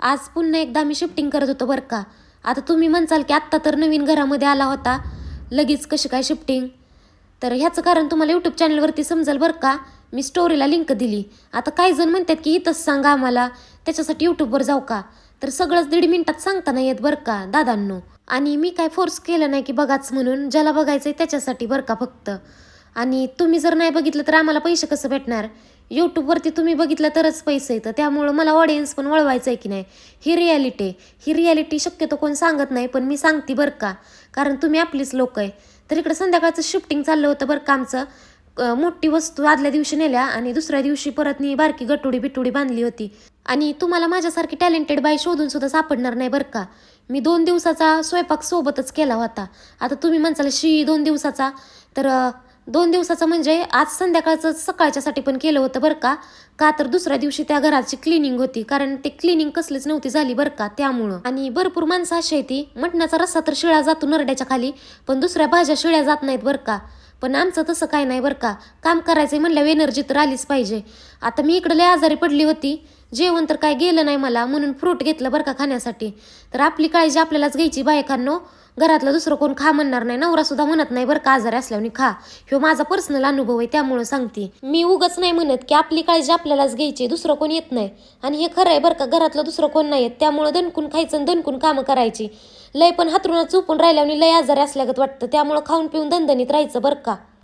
आज पुन्हा एकदा मी शिफ्टिंग करत होतो बरं का. आता तुम्ही म्हणसाल की आत्ता तर नवीन घरामध्ये आला होता. लगेच कशी काय शिफ्टिंग तर ह्याचं कारण तुम्हाला यूट्यूब चॅनलवरती समजेल बरं का. मी स्टोरीला लिंक दिली. आता काही जण म्हणतात की इथंच सांगा आम्हाला. त्याच्यासाठी यूट्यूबवर जाऊ का? तर सगळंच दीड मिनिटात सांगता नाही येत बरं का दादांनो. आणि मी काय फोर्स केलं नाही की बघाच म्हणून. ज्याला बघायचं आहे त्याच्यासाठी बरं का फक्त. आणि तुम्ही जर नाही बघितलं तर आम्हाला पैसे कसं भेटणार? यूट्यूबवरती तुम्ही बघितलं तरच पैसे येतं. त्यामुळं मला ऑडियन्स पण वळवायचं आहे की नाही. ही रियालिटी आहे. ही रियालिटी शक्यतो कोण सांगत नाही पण मी सांगते बरं का. कारण तुम्ही आपलीच लोक आहे. तर इकडं संध्याकाळचं शिफ्टिंग चाललं होतं बरं का आमचं. मोठी वस्तू आदल्या दिवशी नेल्या आणि दुसऱ्या दिवशी परत मी बारकी गटुडी बिटुडी बांधली होती. आणि तुम्हाला माझ्यासारखी टॅलेंटेड बाई शोधून सुद्धा सापडणार नाही बरं का. मी दोन दिवसाचा स्वयंपाक सोबतच केला होता. आता तुम्ही म्हणसाल शी दोन दिवसाचा? तर दोन दिवसाचं म्हणजे आज संध्याकाळचं सकाळच्यासाठी पण केलं होतं बरं का? का तर दुसऱ्या दिवशी त्या घराची क्लिनिंग होती कारण ते क्लिनिंग कसलीच नव्हती झाली बरं का त्यामुळं. आणि भरपूर माणसं अशी आहे ती मटणाचा रस्सा तर शिळा जातो नरड्याच्या खाली पण दुसऱ्या भाज्या शिळ्या जात नाहीत बरं का? पण आमचं तसं काय नाही बरं का. काम करायचं म्हणल्यावर एनर्जी तर आलीच पाहिजे. आता मी इकडे लय आजारी पडली होती जेवण तर काय गेलं नाही मला म्हणून फ्रूट घेतलं बरं का खाण्यासाठी. तर आपली काळजी आपल्यालाच घ्यायची बायकांनो घरातलं दुसरं कोण खा म्हणणार नाही नवरा सुद्धा म्हणत नाही बरं का आजारी असल्याने खा. ह्यो माझा पर्सनल अनुभव आहे त्यामुळं सांगते. मी उगच नाही म्हणत की आपली काळजी आपल्यालाच घ्यायची दुसरं कोण येत नाही. आणि हे खरं आहे बरं का घरातलं दुसरं कोण नाही येत त्यामुळं दणकून खायचं आणि दणकून कामं करायची. लय पण हातरुणात चुपून राहिल्याने लय आजारी असल्यागत वाटतं त्यामुळं खाऊन पिऊन दणदणीत राहायचं बरं का.